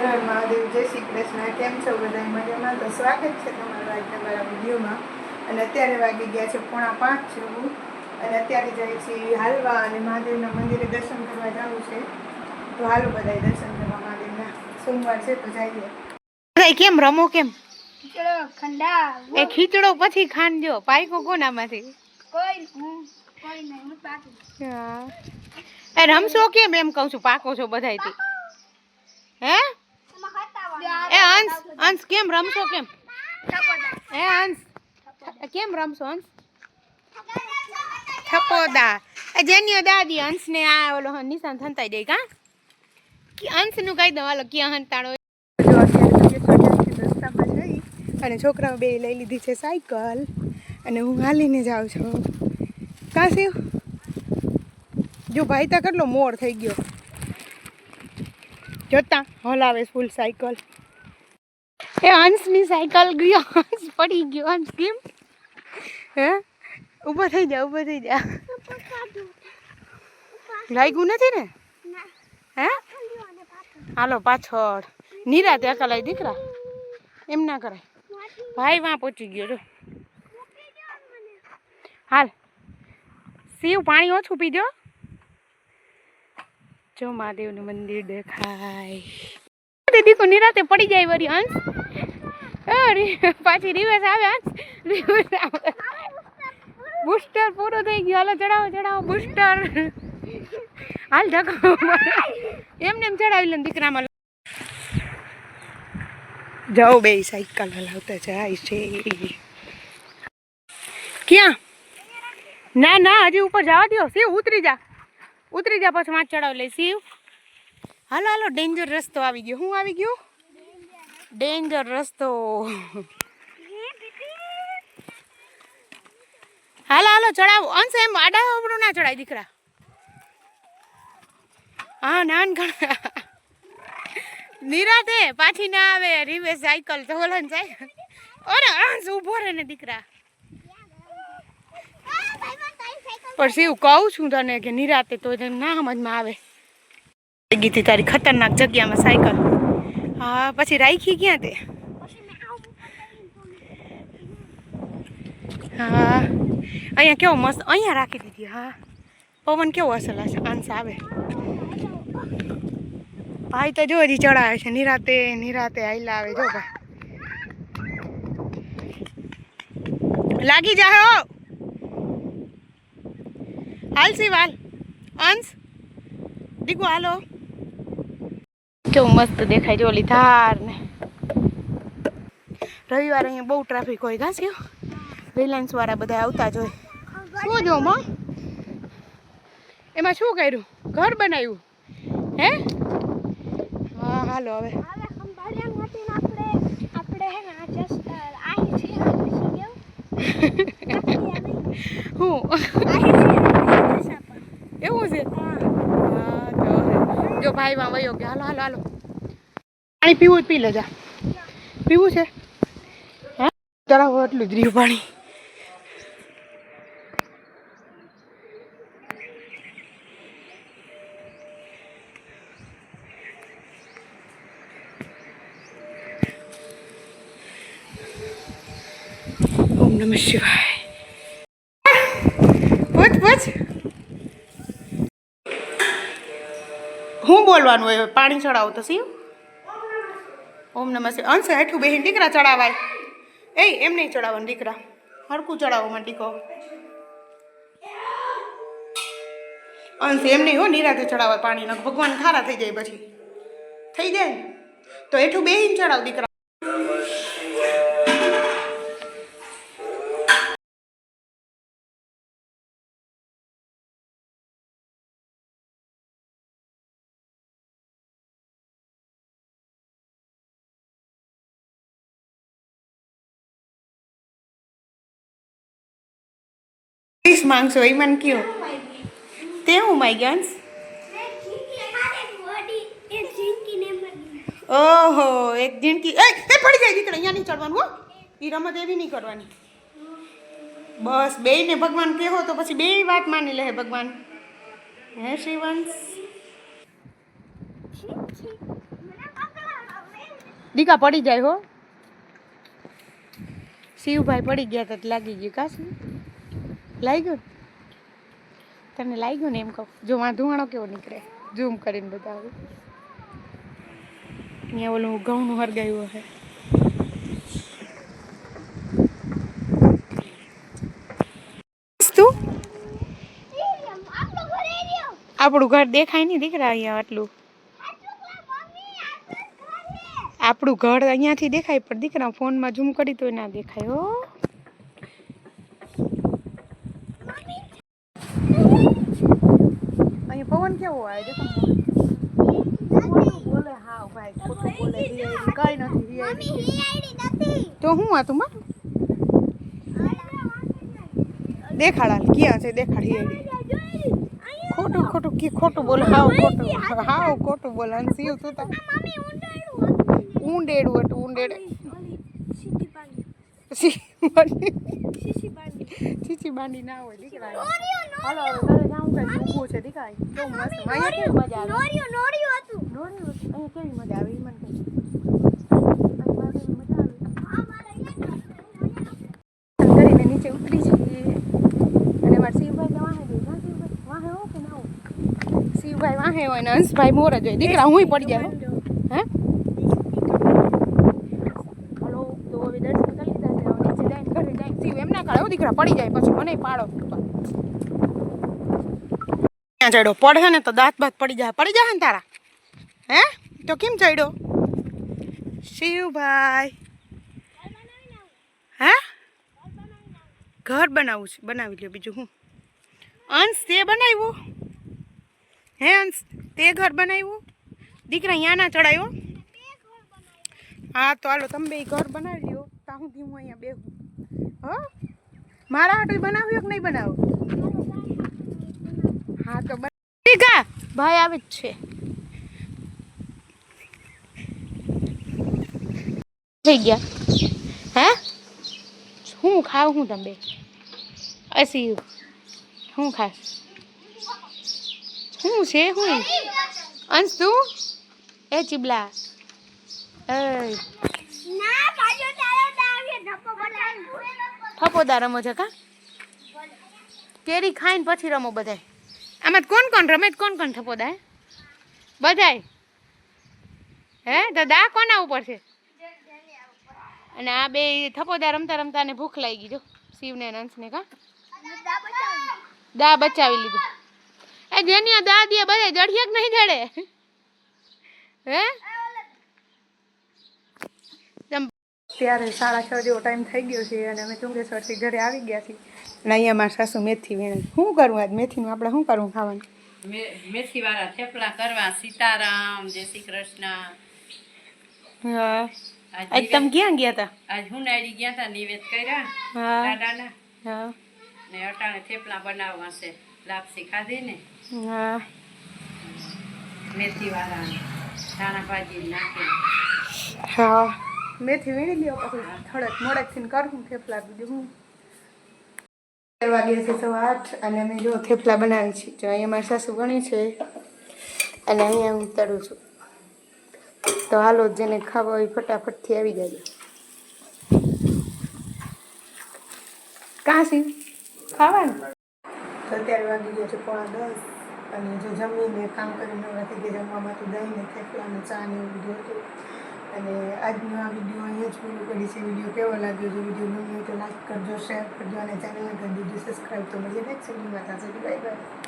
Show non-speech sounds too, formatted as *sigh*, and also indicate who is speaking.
Speaker 1: હર હર મહાદેવ જય શ્રી કૃષ્ણ. કેમ છો બધા? મજામાં? તો સ્વાગત છે તમારું આજના મારા વિડીયોમાં. અને અત્યારે વાગી ગયા છે પોણા પાંચ જેવું. અને અત્યારે જાય છે હાલવા અને મહાદેવના મંદિરે દર્શન કરવા જવું છે. તો હાલો બધાય દર્શન કરવા મહાદેવના. સોમવાર છે તો જઈએ.
Speaker 2: કેમ રમો કેમ? એ ખીચડો પછી ખાંડજો પાઈકો કોનામાંથી?
Speaker 3: કોઈ કોઈ નહીં હું પાકી
Speaker 2: એ રમશો કેમ? એમ કહું છું પાકો છો બધાયથી. હે? એ અંશ અંશ કેમ રમશો કેમ? એ અંશ કેમ રમશો અંશ થપોદા એ જેનીઓ દાદી અંશને આ ઓલો નિશાન થંતાઈ દે કા? કે અંશનું કહી દઉં હાલો ક્યાં
Speaker 1: જઈ અને છોકરાઓ બે લઈ લીધી છે સાયકલ. અને હું હાલીને જાઉં છું. કાં શિવ જો ભાઈ તા કેટલો મોર થઈ ગયો. જોતા હલાવે ફૂલ સાયકલ.
Speaker 2: એ હંસની સાયકલ ગયો, હંસ પડી ગયો, હંસ કેમ?
Speaker 1: હે? ઊભો થઈ જા, ઊભો થઈ જા. લાગ્યું નથી ને? હે? હાલો, પાછળ. નિરાતે અકલાય દીકરા? એમ ના કરાય. ભાઈ વાં પહોંચી ગયો, જો. હાલ. શિવ પાણી ઓછું પીજો જો મહાદેવનું મંદિર દેખાય.
Speaker 2: દીદી નિરાતે પડી જાય વરી અરે પાછી રિવર્સ આવ્યા રિવર્સ આવે. બુસ્ટર પૂરો થઈ ગયો. હાલો ચડાવો ચડાવો બુસ્ટર હાલ ધક્કો એમને એમ ચડાવી લે દીકરામાં.
Speaker 1: જાઓ બે સાયકલ હલાવતા જાય છે. ક્યાં?
Speaker 2: ના ના, હજી ઉપર જવા દો શિવ, ઉતરી જા. ઉતરી જા, પછી વાંચ ચડાવી લઈ શિવ. હાલો હાલો ડેન્જર રસ્તો આવી ગયો. હું આવી ગયો? ડેન્જર રસ્તો હાલો હાલો, ચડાવો. અંશ એમ આડા અવરું ના ચડાય, દીકરા. હા, નાન ઘણા નિરાતે પાછી ના આવે, રીવે સાયકલ ચોલન જાય. અરે અંશ ઊભો રહે ને, દીકરા. પણ શિવ, કહું છું તને કે નિરાતે તો ના સમજમાં આવે. ગીતી તારી ખતરનાક જગ્યામાં સાયકલ. હા, પછી રાખી ક્યાં તે? હા, અહીંયા કેવો મસ્ત, અહીંયા રાખી દીધી, હા. પવન કેવો અસલ હશે, આંસ આવે. ભાઈ તો જો હજી ચડાવે છે, નિરાતે નિરાતે આઈલા આવે, જો ભાઈ. લાગી જા હો. હાલ સી વાલ અંશ. દીકુ, હાલો. કેવું મસ્ત દેખાય જો ઓલી ધાર ને રવિવારે અહીંયા બહુ ટ્રાફિક હોય ઘાસ કેવું રિલાયન્સ વાળા બધા આવતા જ હોય. શું જો માં એમાં શું કર્યું? ઘર બનાવ્યું? હે? હા હાલો હવે.
Speaker 3: હવે ખંભાળિયા આપણે આપણે હે ને આ જસ્ટ આહી છે પછી કેવું? *laughs*
Speaker 2: હું? એવું છે? જો ભાઈ માં વયો ગયો. હાલો હાલો હાલો. પાણી પીવું પી લેજા. પીવું છે? હા? તળાવ એટલું જ રહ્યું પાણી? ઓમ નમઃ શિવાય. હું હોય, પાણી ચડાવો તો શિવ. ઓમ નમઃ શિવાય. અંશ હેઠું બેહીને દીકરા ચડાવાય. એ એમ નહીં ચડાવવાનું દીકરા. હરકું ચડાવો માં દીકો. અંશ એમ નહીં હો, નિરાતે ચડાવવા પાણી. ભગવાન ખારા થઈ જાય પછી. થઈ જાય તો હેઠું બેહીન ચડાવ દીકરા. વીસ માંગશો એ મને કયો તે હું માય અંશ ઓહો એક જિંદગી એ એ પડી જાય દીકરા અહીંયા નહીં ચડવાનું હો એ રમત એવી નહીં કરવાની બસ બેયને ભગવાન કહેવો તો પછી બે વાત માની લે ભગવાન હે શ્રીવંશ દીકા પડી જાય હો શિવભાઈ પડી ગયા તો લાગી ગયું કાશું લાગ્યું? ગયું તને લાગ્યું ને એમ કહું? જો માં કેવો નીકળે? ઝૂમ કરીને બતાવું અહીંયા ઓલું ઘઉંનું હરગાયું હશે
Speaker 3: આપણું ઘર
Speaker 2: દેખાય નહીં દીકરા અહીંયા આટલું. આપણું ઘર અહીંયાથી દેખાય, પણ દીકરા ફોનમાં ઝૂમ કરી તો ના દેખાય, હો અહીંયા પવન કેવો દેખો બોલે હા ભાઈ ખોટું બોલે કઈ નથી
Speaker 3: મમ્મી
Speaker 2: તો હું હતું માં? દેખાડા ક્યાં છે? દેખાડ ખોટું ખોટું કી ખોટું બોલે? હાવ ખોટું. હાવ ખોટું બોલે અને શિવ તું તો
Speaker 3: ઊંડેડું
Speaker 2: હતું ઊંડેડ.
Speaker 3: સીસી
Speaker 2: ચીચી બાંડી ના હોય દીકરા હાલો હવે ઘરે જાઉં કઈ ઊભું છે દીકરા કેવું મસ્ત. અહીંયા કેવી મજા આવે?
Speaker 3: નોરિયો નોરિયો હતું.
Speaker 2: હતું. અહીંયા કેવી મજા આવે? ઈ મને કહે. કરીને નીચે ઉતરી છીએ અને મારા શિવભાઈ તો વાહે ગઈ હા શિવભાઈ વાહે હો કે ના શિવભાઈ વાહે હોય ને હંસભાઈ મોર જ હોય. દીકરા હું પડી જાય હો. હે હલો તો હવે દર્શન કરી લીધા છે હવે નીચે જઈને ઘરે જાય શિવ એમ ના કરે હો દીકરા પડી જાય પછી મને પાડો ત્યાં ચડ્યો? પડે ને તો દાંત બાત પડી જાય. પડી જાય ને તારા? હે? તો કેમ ચડ્યો? શિવભાઈ. હે? ઘર બનાવવું છે. બનાવી લ્યો બીજું હું? અંશ તે બનાવ્યું? હે અંશ? તે ઘર બનાવ્યું? દીકરા અહીંયા ના ચડાયો? હા, તો હાલો, તમે બે ઘર બનાવી લ્યો. તા હું ધીમું અહીંયા બેહું. હો? મારા હાટું બનાવ્યું કે નહીં બનાવું હા, તો બન- દીકા ભાઈ આવે જ છે. થઈ ગયા. હે? હું ખાવ હું તમે? અસી હું. ખાસ શું છે હું અંશ? તું એ ચીબલા. એ.
Speaker 3: ના પાછો તારો તારે ધક્કો બનાવ્યો
Speaker 2: થપોદા રમો છે કા? કેરી ખાઈને પછી રમો બધાય. આમાં કોણ કોણ રમે? કોણ કોણ થપોદા બધાય. હે, તો દા કોના ઉપર છે? અને આ બે થપોદા રમતા રમતા ને ભૂખ લાગી ગઈ જો, શિવને અને અંશને કા? દા બચાવી લીધું. એ જેની દા દે બધા જડિયક નહીં જડે? હે? ત્યારે સાડા છ જેવો ટાઈમ થઈ ગયો છે અને અમે ચુંગેશ્વરથી ઘરે આવી ગયા છીએ. અને અહીંયા મારા સાસુ મેથી વીણે. શું કરવું આજ? મેથીનું આપણે શું કરવું ખાવાનું?
Speaker 4: મેથી વાળા થેપલા કરવા સીતારામ જય શ્રી કૃષ્ણ.
Speaker 2: હા.
Speaker 4: આજ
Speaker 2: આજ તમે ક્યાં ગયા હતા
Speaker 4: આજ હુનાડી ગયા હતા નિવેદ કર્યા
Speaker 2: હા.
Speaker 4: દાદાના.
Speaker 2: હા.
Speaker 4: ને અટાણે થેપલા બનાવવા છે લાપસી ખાધી ને.
Speaker 2: હા.
Speaker 4: મેથી વાળા ધાણા ભાજી નાખી
Speaker 2: હા. મેથી વીણી લ્યો પછી થોડેક મોડેકથી કરું થેપલા બીજું હું વાગ્યા છે સવા આઠ અને અમે જો થેપલા બનાવી છીએ જો અહીંયા મારી સાસુ ગણી છે અને અહીંયા હું તરું છું. તો હાલો જેને ખાવા હોય ફટાફટથી આવી જાય કાંસી ખાવાનું? તો અત્યારે વાગી ગયા છે પોણા દસ અને જો જમીને કામ કરીને નવરાથી ગયા જમવામાં તો દહીંને થેપલા ને ચા ને એવું બધું હતું. અને આજનો આ વીડિયો અહીંયા જ પૂરો કરી છે વીડિયો કેવો લાગ્યો? જો વીડિયો ગમ્યો તો લાઈક કરજો, શેર કરજો અને ચેનલને કરી દીધું સબસ્ક્રાઈબ તો મળીએ નેક્સ્ટ વિડીયોમાં થશે બાય બાય